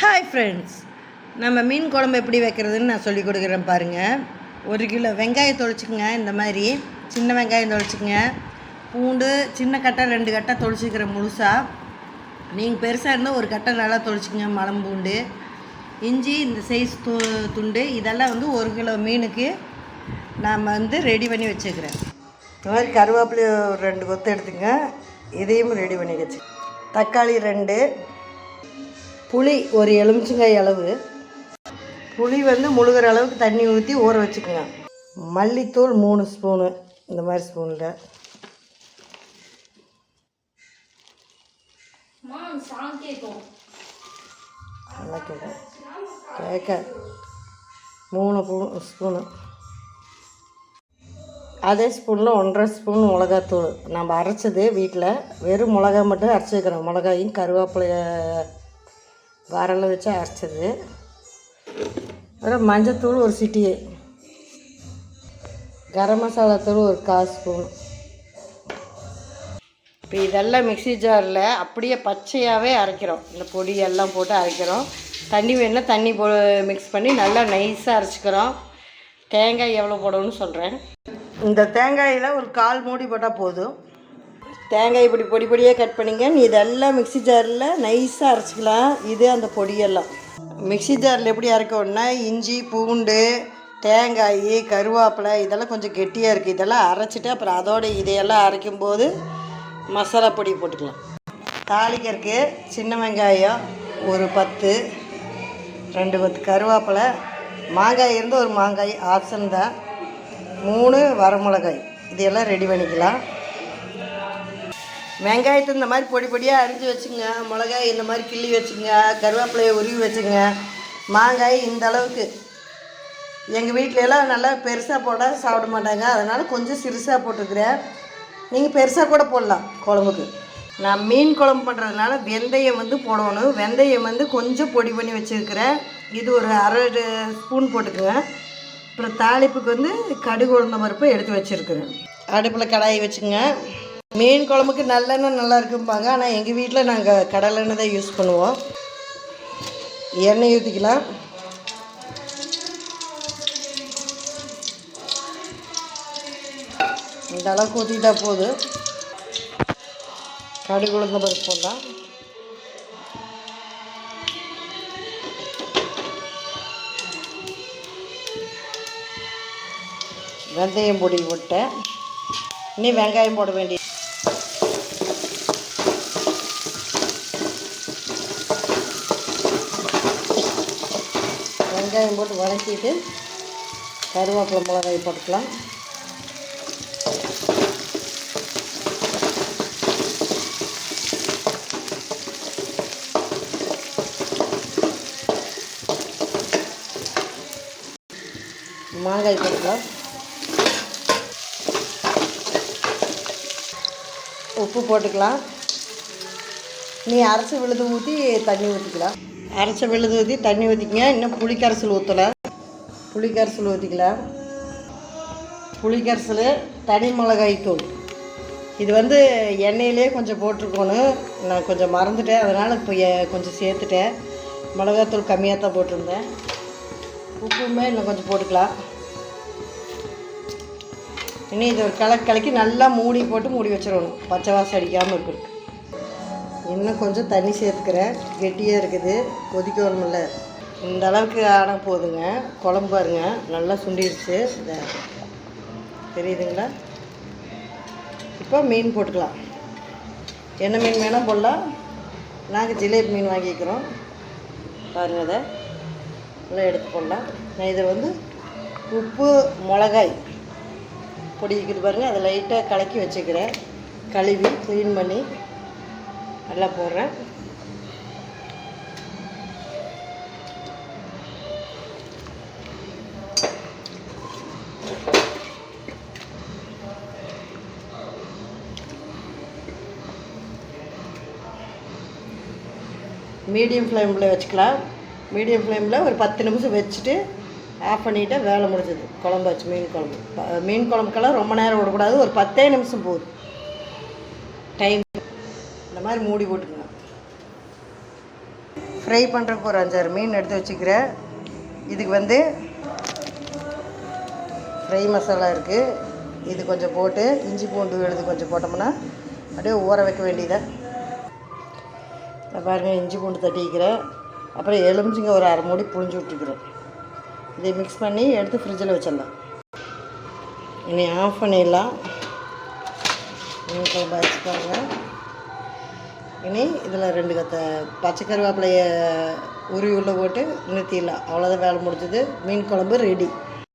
Hi friends நம்ம மீன் குழம்பு எப்படி வைக்கிறதுன்னு நான் சொல்லி கொடுக்குறேன் பாருங்கள் ஒரு கிலோ வெங்காயம் தொளிச்சுக்குங்க இந்த மாதிரி. சின்ன வெங்காயம் தொளிச்சுக்குங்க. பூண்டு சின்ன கட்டை ரெண்டு கட்டை தொளிச்சிக்கிற முழுசாக நீங்கள் பெருசாக இருந்தால் ஒரு கட்டை நல்லா தொளிச்சுக்குங்க மலம் பூண்டு. இஞ்சி இந்த சைஸ் து துண்டு இதெல்லாம் வந்து ஒரு கிலோ மீனுக்கு நாம் வந்து ரெடி பண்ணி வச்சுக்கிறேன். இந்த மாதிரி கருவேப்பிலை ஒரு ரெண்டு கொத்து எடுத்துங்க. இதையும் ரெடி பண்ணி வச்சு. தக்காளி ரெண்டு புளி ஒரு எலுமிச்சங்காய் அளவு. புளி வந்து முழுகிற அளவுக்கு தண்ணி ஊற்றி ஊற வச்சுக்கோங்க. மல்லித்தூள் மூணு ஸ்பூனு இந்த மாதிரி ஸ்பூனில். நல்லா கேட்க கேட்க. மூணு ஸ்பூனு. அதே ஸ்பூனில் ஒன்றரை ஸ்பூன் மிளகாத்தூள். நம்ம அரைச்சது வீட்டில் வெறும் மிளகா மட்டும் அரைச்சிக்கிறோம் மிளகாயும் கருவேப்பிலைய வரல வச்சு அரைச்சது. அப்புறம் மஞ்சத்தூள் ஒரு சிட்டி கரம் மசாலா தூள் ஒரு கால் ஸ்பூன். இப்போ இதெல்லாம் மிக்ஸி ஜாரில் அப்படியே பச்சையாகவே அரைக்கிறோம். இந்த பொடி எல்லாம் போட்டு அரைக்கிறோம். தண்ணி வேணுன்னா தண்ணி போ மிக்ஸ் பண்ணி நல்லா நைஸாக அரைச்சிக்கிறோம். தேங்காய் எவ்வளோ போடணும்னு சொல்கிறேன். இந்த தேங்காயில் ஒரு கால் மூடி போட்டால் போதும். தேங்காய் இப்படி பொடி பொடியாக கட் பண்ணிங்க. இதெல்லாம் மிக்ஸி ஜாரில் நைஸாக அரைச்சிக்கலாம். இது அந்த பொடியெல்லாம். மிக்ஸி ஜாரில் எப்படி அரைக்கணும்னா இஞ்சி பூண்டு தேங்காய் கருவேப்பிலை இதெல்லாம் கொஞ்சம் கெட்டியாக இருக்குது இதெல்லாம் அரைச்சிட்டு அப்புறம் அதோட இதையெல்லாம் அரைக்கும்போது மசாலா பொடி போட்டுக்கலாம். தாளிக்கிறதுக்கு சின்ன வெங்காயம் ஒரு பத்து ரெண்டு பத்து. கருவேப்பிலை மாங்காய் இருந்து ஒரு மாங்காய் ஆப்ஷன் தான். மூணு வரமிளகாய். இதையெல்லாம் ரெடி பண்ணிக்கலாம். வெங்காயத்தை இந்த மாதிரி பொடி பொடியாக அரிஞ்சு வச்சுங்க மிளகாய் இந்த மாதிரி கிள்ளி வச்சுங்க கருவேப்பிலையை உருவி வச்சுங்க. மாங்காய் இந்த அளவுக்கு. எங்கள் வீட்ல எல்லாம் நல்லா பெருசாக போட்டால் சாப்பிட மாட்டாங்க. அதனால் கொஞ்சம் சிறுசாக போட்டுக்கிறேன். நீங்கள் பெருசாக கூட போடலாம் குழம்புக்கு. நான் மீன் குழம்பு பண்ணுறதுனால வெந்தயம் வந்து போடணும். வெந்தயம் வந்து கொஞ்சம் பொடி பண்ணி வச்சுருக்கிறேன். இது ஒரு அரை ஸ்பூன் போட்டுக்குங்க. அப்புறம் தாளிப்புக்கு வந்து கடுகு உளுந்த பருப்பு எடுத்து வச்சுருக்குறேன். அடுப்பில் கடாயை வச்சுங்க மீன் குழம்புக்கு நல்லெண்ணெய் நல்லா இருக்கும்பாங்க. ஆனால் எங்கள் வீட்டில் நாங்கள் கடலெண்ணெய் தான் யூஸ் பண்ணுவோம். எண்ணெய் ஊற்றிக்கலாம் இந்த அளவுக்கு ஊற்றிட்டா போதும் கடுகு உளுந்த பருப்பு போடலாம். வெந்தயம் பொடி விட்டேன் இனி வெங்காயம் போட வேண்டிய வெங்காயம் போட்டு வதக்கிட்டு கருவேப்பிலை மிளகாய் போட்டுக்கலாம். மாங்காய் போட்டுக்கலாம். உப்பு போட்டுக்கலாம். நீ அரைச்சி விழுது ஊற்றி தண்ணி ஊற்றிக்கலாம் அரைச்ச விழுது ஊற்றி தண்ணி ஊற்றிக்கங்க இன்னும் புளிக்கரைசல் ஊற்றலை புளிக்கரைசல் ஊற்றிக்கலாம் புளிக்கரைசல் தனி மிளகாய் தூள். இது வந்து எண்ணெயிலே கொஞ்சம் போட்டிருக்கணும். நான் கொஞ்சம் மறந்துட்டேன். அதனால் இப்போ கொஞ்சம் சேர்த்துட்டேன். மிளகாத்தூள் கம்மியாக தான் போட்டிருந்தேன். உப்புமே இன்னும் கொஞ்சம் போட்டுக்கலாம். இன்னும் இது ஒரு கலக்கி நல்லா மூடி போட்டு மூடி வச்சிடணும். பச்சை வாசம் அடிக்காமல் இருக்கிறதுக்கு. இன்னும் கொஞ்சம் தண்ணி சேர்த்துக்கிறேன். கெட்டியாக இருக்குது. கொதிக்கணும்ல. இந்த அளவுக்கு ஆனால் போதுங்க. குழம்பு பாருங்க. நல்லா சுண்டிடுச்சு இந்த தெரியுதுங்களா? இப்போ மீன் போட்டுக்கலாம். என்ன மீன் வேணால் போடலாம். நாங்கள் ஜிலேபி மீன் வாங்கிக்கிறோம். பாருங்கள் அதை எல்லாம் எடுத்து போடலாம். நான் இதை வந்து உப்பு மிளகாய் பொடிக்கிறது பாருங்கள் அதை லைட்டாக கலக்கி வச்சுக்கிறேன். கழுவி க்ளீன் பண்ணி. நல்லா போடுறேன். மீடியம் ஃப்ளேமில் வச்சுக்கலாம். மீடியம் ஃப்ளேமில் ஒரு பத்து நிமிஷம் வச்சுட்டு ஆஃப் பண்ணிவிட்டு வேலை முடிஞ்சது. குழம்பு வச்சு மீன் குழம்பு. மீன் குழம்புக்கெல்லாம் ரொம்ப நேரம் விடக்கூடாது. ஒரு பத்தே நிமிஷம் போதும். டைம் இந்த மாதிரி மூடி போட்டுக்கணும் ஃப்ரை பண்ணுறதுக்கு ஒரு அஞ்சாறு மீன் எடுத்து வச்சுக்கிறேன். இதுக்கு வந்து ஃப்ரை மசாலா இருக்குது இது கொஞ்சம் போட்டு இஞ்சி பூண்டு விழுது கொஞ்சம் போட்டோம்னா அப்படியே ஊற வைக்க வேண்டியதான் பாருங்கள் இஞ்சி பூண்டு தட்டிக்கிறேன். அப்புறம் எலுமிச்சிங்க ஒரு அரை மூடி புழிஞ்சு விட்டுருக்குறேன் இதை மிக்ஸ் பண்ணி எடுத்து ஃப்ரிட்ஜில் வச்சிடலாம். இனி ஆஃப் பண்ணிடலாம் மீன் குழம்பு வச்சுக்கோங்க. இனி இதில் ரெண்டு கத்த பச்சை கருவேப்பிலைய உருவி உள்ளே போட்டு நிறுத்திடலாம். அவ்வளோதான் வேலை முடிஞ்சது. மீன் குழம்பு ரெடி